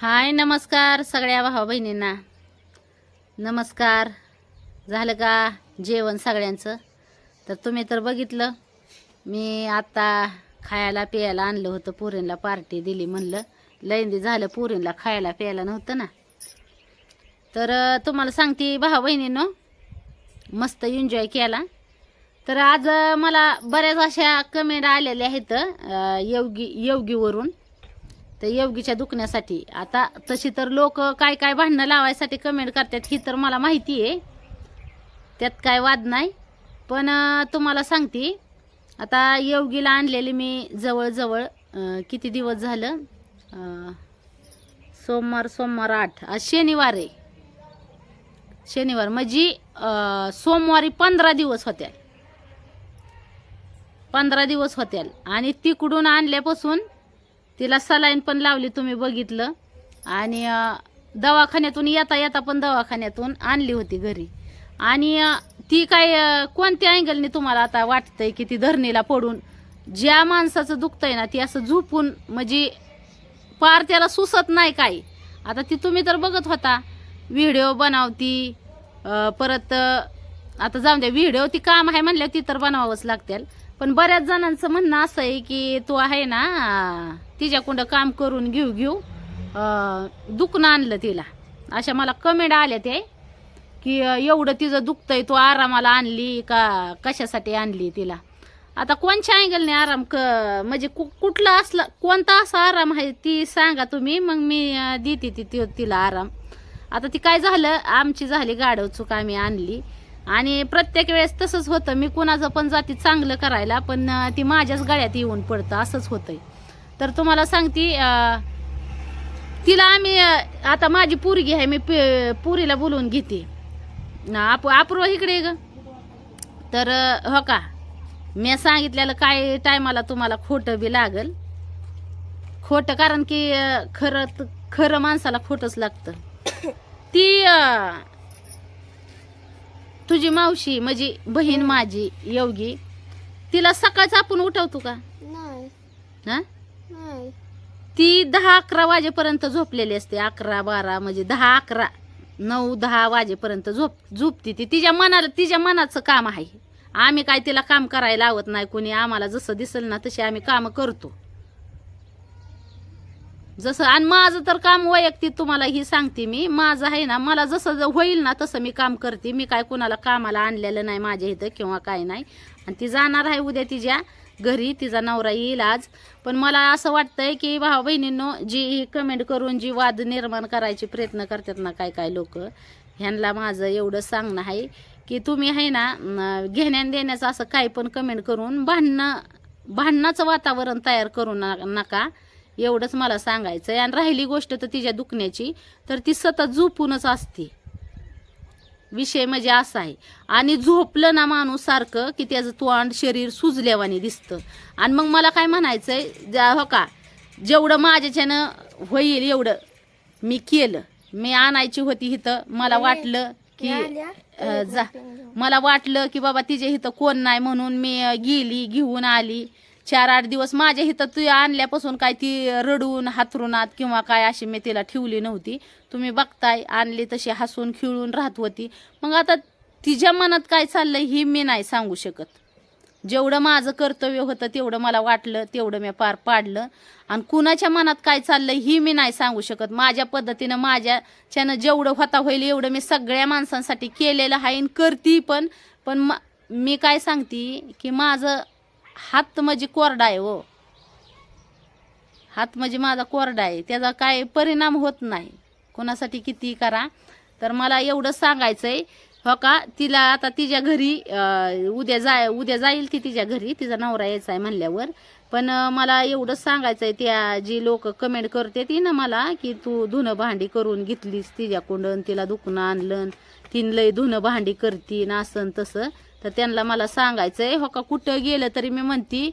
हाय नमस्कार सगळ्या भावा बहिणींना. नमस्कार. झालं का जेवण सगळ्यांचं? तर तुम्ही तर बघितलं मी आता खायला प्यायला आणलं होतं पुरींला पार्टी दिली म्हणलं. लैंदी झालं पुरींला खायला प्यायला नव्हतं ना. तर तुम्हाला सांगते भावा बहिणीनं मस्त एन्जॉय केला. तर आज मला बऱ्याच अशा कमेंट आलेल्या आहेत योगी योगीवरून. तर योगीच्या दुखण्यासाठी. आता तशी तर लोक काय काय भांडणं लावायसाठी कमेंट करतात ही तर मला माहिती आहे त्यात काय वाद नाही. पण तुम्हाला सांगते आता योगीला आणलेली मी जवळजवळ किती दिवस झालं? सोमवार सोमवार आठ. आज शनिवार आहे. शनिवार म्हणजे सोमवारी पंधरा दिवस होत्या पंधरा दिवस होत्या आणि तिकडून आणल्यापासून तिला सलाईन पण लावली तुम्ही बघितलं. आणि दवाखान्यातून येता येता पण दवाखान्यातून आणली होती घरी. आणि ती काय कोणत्या अँगलने तुम्हाला आता वाटतंय की ती धरणीला पडून ज्या माणसाचं दुखतंय ना ती असं झोपून म्हणजे पार त्याला सुसत नाही काही. आता ती तुम्ही तर बघत होता व्हिडिओ बनवती परत आता जाऊन द्या व्हिडिओ ती काम आहे म्हणल्यावर ती तर बनवावंच लागतील पण बऱ्याच जणांचं म्हणणं असं आहे की तू आहे ना अं, तिच्याकडं काम करून घेऊ घेऊ. दुखणं आणलं तिला. अशा मला कमेंट आल्या ते की एवढं तिचं दुखतंय तू आरामाला आणली का कशासाठी आणली तिला? आता कोणच्या अँगलने आराम क म्हणजे कु कुठला असला कोणता असा आराम आहे ती सांगा तुम्ही मग मी देते ती ती- तिला आराम. आता ती काय झालं आमची झाली गाडव चूक आम्ही आणली. आणि प्रत्येक वेळेस तसंच होतं. मी कुणाचं पण जाती चांगलं करायला पण ती माझ्याच गळ्यात येऊन पडतं. असंच होतंय. तर तुम्हाला सांगते तिला आम्ही आता माझी पोरगी आहे मी पुरीला बोलवून घेते. आप अपूर्व इकडे ग. तर हो का? मी सांगितलेलं काय टायमाला तुम्हाला खोटं बी लागल. खोटं कारण की खरं खरं माणसाला खोटंच लागतं. ती तुझी मावशी म्हणजे बहीण माझी योगी तिला सकाळच आपण उठवतो का? नाही. हा? नाही. ती दहा अकरा वाजेपर्यंत झोपलेली असते. अकरा बारा म्हणजे दहा अकरा नऊ दहा वाजेपर्यंत झोप झोपती ती. तिच्या मनाला तिच्या मनाचं काम आहे. आम्ही काय तिला काम करायला लावत नाही. कोणी आम्हाला जसं दिसल ना तसे आम्ही कामं करतो. जसं आणि माझं तर काम वैयक्तिक तुम्हाला ही सांगते मी. माझं आहे ना मला जसं होईल ना तसं मी काम करते. मी काय कुणाला कामाला आणलेलं नाही माझ्या इथं किंवा काय नाही. आणि ती जाणार आहे उद्या तिच्या घरी तिचा नवरा येईल आज. पण मला असं वाटतंय की भाऊ बहिणींनो जी ही कमेंट करून जी वाद निर्माण करायचे प्रयत्न करतात ना काय काय लोक ह्यांना माझं एवढं सांगणं आहे की तुम्ही आहे ना घेण्यान देण्याचं असं काही पण कमेंट करून भांडणं भांडणाचं वातावरण तयार करू ना- नका. एवढंच मला सांगायचं आहे आणि राहिली गोष्ट तर तिच्या दुखण्याची तर ती सतत झोपूनच असते. विषय म्हणजे असा आहे. आणि झोपलं ना माणूस सारखं की त्याचं तोंड शरीर सुजल्यावानी दिसतं. आणि मग मला काय म्हणायचंय जा हो का जेवढं माझ्याच्यानं होईल एवढं मी केलं. मी आणायची होती इथं. मला वाटलं की जा. मला वाटलं की बाबा तिच्या इथं कोण नाही म्हणून मी गेली घेऊन आली. चार आठ दिवस माझ्या हिथं तू आणल्यापासून काय ती रडून हातरुणात किंवा काय अशी मी तिला ठेवली नव्हती. तुम्ही बघताय आणली तशी हसून खिळून राहत होती. मग आता तिच्या मनात काय चाललंय ही मी नाही सांगू शकत. जेवढं माझं कर्तव्य होतं तेवढं मला वाटलं तेवढं मी पार पाडलं. आणि कुणाच्या मनात काय चाललंय ही मी नाही सांगू शकत. माझ्या पद्धतीनं माझ्याच्यानं जेवढं होता होईल एवढं मी सगळ्या माणसांसाठी केलेलं आहे आणि करती पण. पण म- मी काय सांगते की माझं हात म्हणजे कोरडा आहे हो. हात म्हणजे माझा कोरडा आहे. त्याचा काय परिणाम होत नाही. कोणासाठी किती करा. तर मला एवढं सांगायचंय. हो का? तिला आता तिच्या घरी उद्या जाय उद्या जाईल ती तिच्या घरी. तिचा नवरा यायचा आहे म्हणल्यावर. पण मला मला एवढंच सांगायचंय त्या जी लोक कमेंट करते ती ना मला की तू धुणं भांडी करून घेतलीस तिच्याकडून तिला दुखणं आणलं. तीन लय धुणं भांडी करतीन असं तसं. तर त्यांना मला सांगायचंय हो का कुठं गेलं तरी मी म्हणती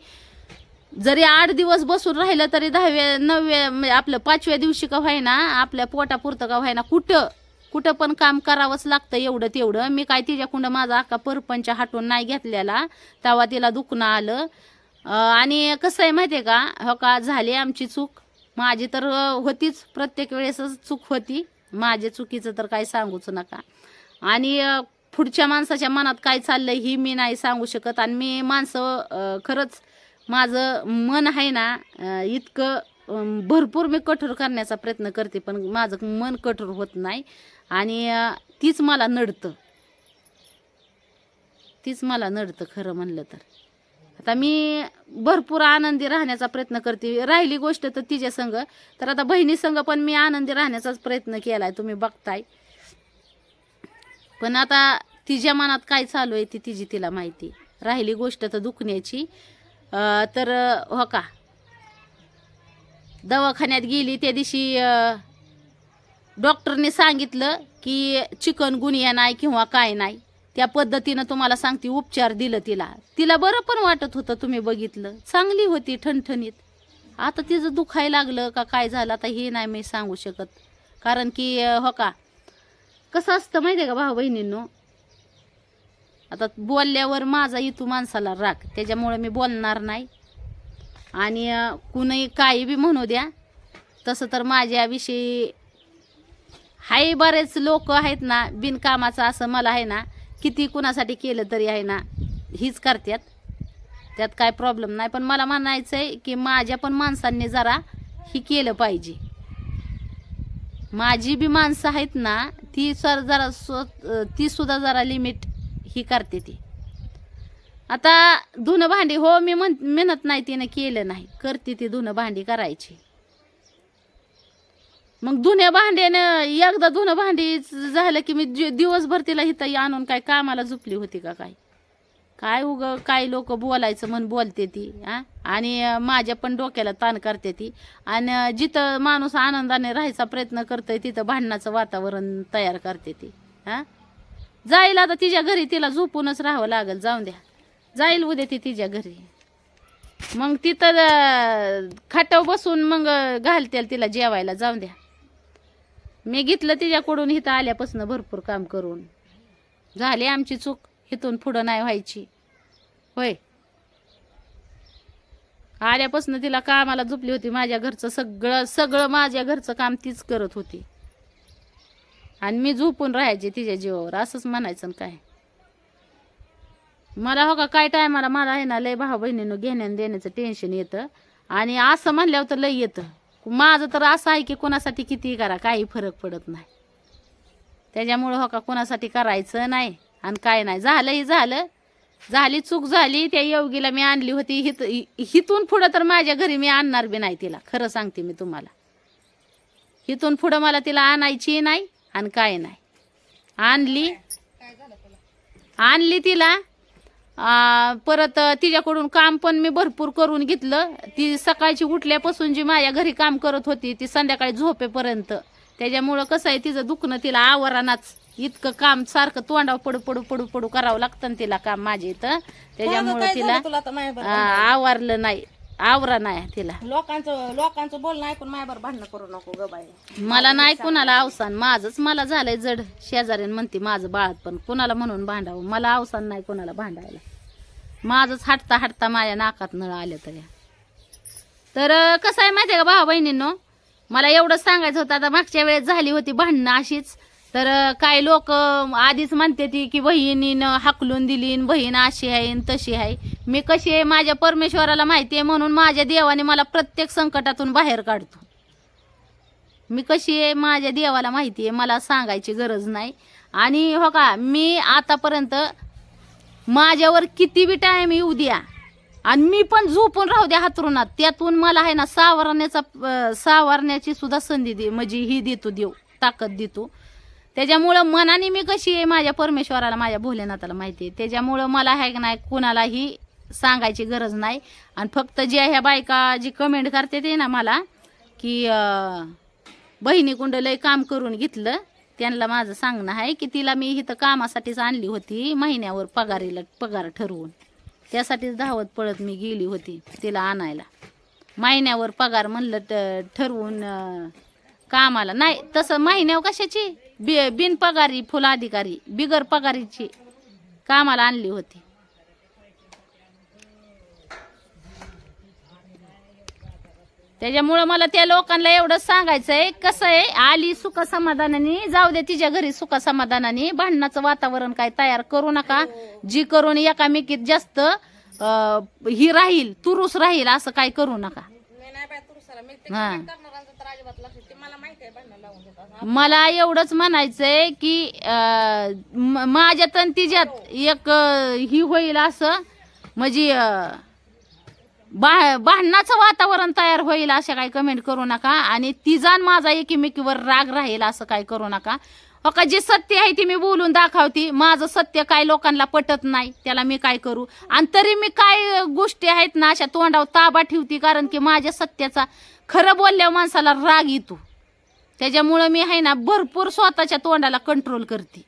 जरी आठ दिवस बसून राहिलं तरी दहाव्या नवव्या म्हणजे आपलं पाचव्या दिवशी का व्हायना आपल्या पोटापुरतं का व्हायना कुठं कुठं पण काम करावंच लागतं एवढं तेवढं. मी काय तिच्याकडं माझा अख्खा परपंच हाटून नाही घेतलेला. तेव्हा तिला दुखणं आलं. आणि कसं आहे माहिती आहे का? हो का झाली आमची चूक. माझी तर होतीच. प्रत्येक वेळेसच चूक होती. माझ्या चुकीचं तर काही सांगूच नका. आणि पुढच्या माणसाच्या मनात काय चाललंय ही मी नाही सांगू शकत. आणि मी माणसं खरंच माझं मन आहे ना इतकं भरपूर मी कठोर करण्याचा प्रयत्न करते पण माझं मन कठोर होत नाही. आणि तीच मला नडतं. तीच मला नडतं खरं म्हणलं तर. आता मी भरपूर आनंदी राहण्याचा प्रयत्न करते. राहिली गोष्ट तर तिच्या संग. तर आता बहिणी संघ पण मी आनंदी राहण्याचाच प्रयत्न केला आहे तुम्ही बघताय. पण आता तिच्या मनात काय चालू आहे ती तिची तिला माहिती. राहिली गोष्ट तर दुखण्याची. तर हो का? दवाखान्यात गेली त्या दिवशी डॉक्टरने सांगितलं की चिकन गुनिया नाही किंवा काय नाही. त्या पद्धतीनं तुम्हाला सांगते उपचार दिलं तिला. तिला बरं पण वाटत होतं तुम्ही बघितलं. चांगली होती ठणठणीत. आता तिचं दुखायला लागलं का काय झालं आता हे नाही मी सांगू शकत. कारण की हो का? कसं असतं माहिती आहे का भाऊ बहिणींनो आता बोलल्यावर माझा इतू माणसाला राग त्याच्यामुळे मी बोलणार नाही. आणि कुणी काही बी म्हणू द्या तसं तर माझ्याविषयी हाय बरेच लोक आहेत ना बिनकामाचं असं मला आहे ना किती कुणासाठी केलं तरी आहे ना हीच करतात. त्यात काय प्रॉब्लेम नाही. पण मला म्हणायचं आहे की माझ्या पण माणसांनी जरा ही केलं पाहिजे. माझी बी माणसं आहेत ना ती सर जरा स्व ती सुद्धा जरा लिमिट ही करते ती. आता धुणं भांडी हो मी म्हण मेहनत नाही तिनं केलं नाही. करते ती धुणं भांडी करायची. मग धुण्या भांड्यानं एकदा धुणं भांडी झालं की मी दिवसभर तिला इथं आणून काय कामाला झुपली होती का काय? काय उग काही लोक बोलायचं म्हण बोलते ती हा? आणि माझ्या पण डोक्याला ताण करते ती. आणि जिथं माणूस आनंदाने राहायचा प्रयत्न करतोय तिथं भांडणाचं वातावरण तयार करते ती हा? जाईल आता तिच्या घरी तिला झोपूनच राहावं लागेल जाऊन द्या. जाईल उद्या ती तिच्या घरी. मग तिथं खाटाव बसून मग घालते तिला जेवायला जाऊन द्या. मी घेतलं तिच्याकडून इथं आल्यापासून भरपूर काम करून. झाली आमची चूक. इथून पुढं नाही व्हायची. होय. आल्यापासून तिला कामाला झोपली होती. माझ्या घरचं सगळं सगळं माझ्या घरचं काम तीच करत होती. आणि मी झोपून राहायचे तिच्या जीवावर. असंच म्हणायचं काय. मला हो का काय टायमाला मला आहे ना लय भाऊ बहिणीनं घेण्यान देण्याचं टेन्शन येतं. आणि असं म्हणल्यावर तर लय येतं. माझं तर असं आहे की कोणासाठी किती करा काही फरक पडत नाही. त्याच्यामुळं हो का कोणासाठी करायचं नाही. आणि काय नाही. झालंही झालं. झाली चूक झाली. त्या योगीला मी आणली होती. हित हिथून पुढं तर माझ्या घरी मी आणणार बी नाही तिला. खरं सांगते मी तुम्हाला. हिथून पुढं मला तिला आणायची नाही आणि काय नाही. आणली. आणली तिला. परत तिच्याकडून काम पण मी भरपूर करून घेतलं. ती सकाळची उठल्यापासून जी माझ्या घरी काम करत होती ती संध्याकाळी झोपेपर्यंत. त्याच्यामुळं कसं आहे तिचं दुखणं तिला आवरानाच इतकं काम सारखं तोंडावर पडू पडू पडू पडू करावं लागतं ना तिला काम माझ्या इथं. त्याच्यामुळं तिला आ, आवरलं नाही. आवरा नाही तिला. लोकांचं लोकांचं बोलणं ऐकून माझ्यावर भांडणं करू नको ग बाई. मला नाही कुणाला अवसान. माझंच मला झालंय जड. शेजारीन म्हणते माझं बाळात पण. कुणाला म्हणून भांडावं? मला अवसान नाही कुणाला भांडायला. माझंच हटता हटता माझ्या नाकात नळ आले तरी तर अं, कसं आहे माहितीये का भावा बहिणींनो मला एवढंच सांगायचं होतं. आता मागच्या वेळेस झाली होती भांडणं अशीच. तर काय लोक आधीच म्हणते ती की बहिणीनं हाकलून दिली बहीण अशी आहे तशी आहे. मी कशी आहे माझ्या परमेश्वराला माहिती आहे म्हणून माझ्या देवाने मला प्रत्येक संकटातून बाहेर काढतो. मी कशी आहे माझ्या देवाला माहिती आहे मला सांगायची गरज नाही. आणि हो का मी आतापर्यंत माझ्यावर किती बी टाईम येऊ द्या आणि मी पण झोपून राहू द्या हातरुणात त्यातून मला आहे ना सावरण्याचा सावरण्याची सुद्धा संधी दे म्हणजे ही देतो देव ताकद देतो. त्याच्यामुळं मनाने मी कशी आहे माझ्या परमेश्वराला माझ्या भोलेनाथाला माहिती आहे. त्याच्यामुळं मला आहे नाही कुणालाही सांगायची गरज नाही. आणि फक्त ज्या ह्या बायका जी कमेंट करते ते ना मला की बहिणी कुंड लय काम करून घेतलं. त्यांना माझं सांगणं आहे की तिला मी इथं कामासाठीच आणली होती महिन्यावर पगारीला पगार ठरवून. त्यासाठीच धावत पळत मी गेली होती तिला आणायला. महिन्यावर पगार म्हणलं ट- ठरवून कामाला. नाही तसं महिन्यावर कशाची? बि बिनपगारी फुल अधिकारी बिगर पगारीची कामाला आणली होती. त्याच्यामुळं मला त्या लोकांना एवढंच सांगायचंय कसं आहे आली सुख समाधानाने जाऊ दे तिच्या घरी सुख समाधानाने भांडणाचं वातावरण काय तयार करू नका जी करून एकामेकीत जास्त ही राहील तुरुस राहील असं काय करू नका. हा. अजिबात ते मला माहिती आहे भांडण लावून देतात मला एवढंच म्हणायचंय की अं, म- माझ्यात आणि तिच्यात एक अं, ही होईल असं. म्हणजे अं, बा भांडणाचं वातावरण तयार होईल अशा काही कमेंट करू नका. आणि तिचा आणि माझा एकीमेकीवर राग राहील असं काय करू नका. हो का जे सत्य आहे ते मी बोलून दाखवते माझं सत्य काय लोकांना पटत नाही त्याला मी काय करू? आणि तरी मी काय गोष्टी आहेत ना अशा तोंडावर ताबा ठेवते कारण की माझ्या सत्याचा खरं बोलल्या माणसाला राग येतो. त्याच्यामुळं मी आहे ना भरपूर स्वतःच्या तोंडाला कंट्रोल करते.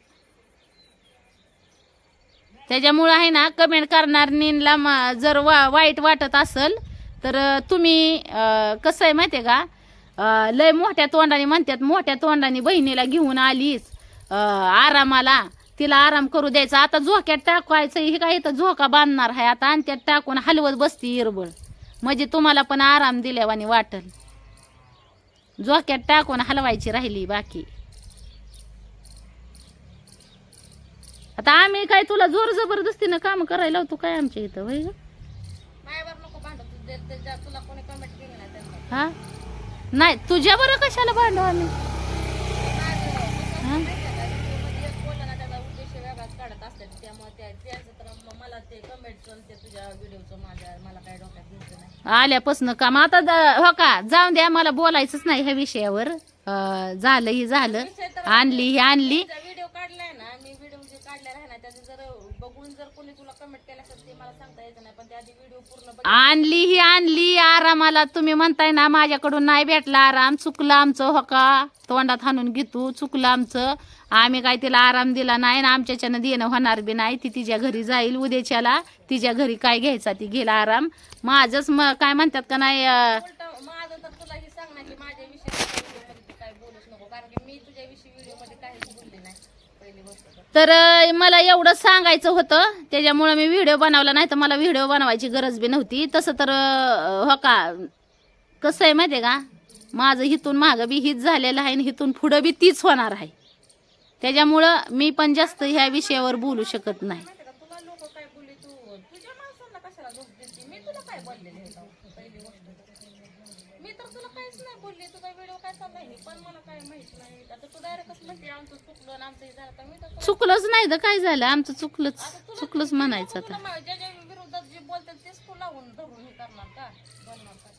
त्याच्यामुळं आहे ना कमेंट करणाऱ्यांना मा- जर वा वाईट वाटत असेल तर तुम्ही कसं आहे माहिती आहे का लय मोठ्या तोंडाने म्हणतात मोठ्या तोंडाने बहिणीला घेऊन आलीस. आरामाला. तिला आराम करू द्यायचा. आता झोक्यात टाकायचं हे काय इथं झोका बांधणार आहे आता आणि त्यात टाकून हलवत बसती इरबळ. म्हणजे तुम्हाला पण आराम दिल्यावानी वाटल. झोक्यात टाकून हलवायची राहिली बाकी. आता आम्ही काय तुला जोर जबरदस्तीनं काम करायला होतो काय आमच्या इथं हा? नाही तुझ्या बरं कशाला भांडू आम्ही? आल्यापासून काम आता हो का? जाऊन द्या मला बोलायचंच नाही ह्या विषयावर. अं, झालं ही झालं. आणली ही आणली व्हिडिओ काढलाय ना मी व्हिडिओ जे काढला आहे ना त्याचे जर जर कोणी तुला कमेंट केलं असेल ते मला सांगता नाही पण त्याआधी व्हिडिओ पूर्ण बघ. आणली ही आणली आरामाला. तुम्ही म्हणताय ना माझ्याकडून नाही भेटला आराम. चुकलं आमचं हो का? तोंडात हाणून घेतो चुकलं आमचं. आम्ही काय तिला आराम दिला नाही ना आमच्याच्यानं देणं होणार बी नाही. ती तिच्या घरी जाईल उद्याच्याला. तिच्या घरी काय घ्यायचा ती घेला आराम. माझंच म काय म्हणतात का नाही अं, उलट माझं तर तुला हे सांगणार की माझ्या विषयी व्हिडिओमध्ये तू काय बोलूच नको कारण की मी तुझ्या विषयी व्हिडिओमध्ये काहीच बोलले नाही पहिली गोष्ट तर मला एवढं सांगायचं होतं. त्याच्यामुळं मी व्हिडिओ बनवला नाही तर मला व्हिडिओ बनवायची गरज बी नव्हती. तसं तर हो का? कसं आहे माहिती आहे का? माझं हिथून मागं बी हीच झालेलं आहे आणि हिथून पुढं बी तीच होणार आहे. त्याच्यामुळं मी पण जास्त ह्या विषयावर बोलू शकत नाही माहिती का तुला लोक काय बोलले तू तुझ्या माणसांना कशाला दोष देते तेव्हा? पहिली गोष्ट. मी तर तुला काहीच नाही बोलले. तुझा व्हिडिओ काय चाललाय नाही पण मला काय माहीत नाही. आता तू डायरेक्टच म्हणते आमचं चुकलं आणि आमचं हे झालं तर मी तर चुकलंच नाही तर काय झालं? आमचं चुकलंच चुकलंच म्हणायचं आता. तुला ज्या ज्या विरोधात जे बोलतात तेच तू लावून धरून हे करणार का? बोलणार का?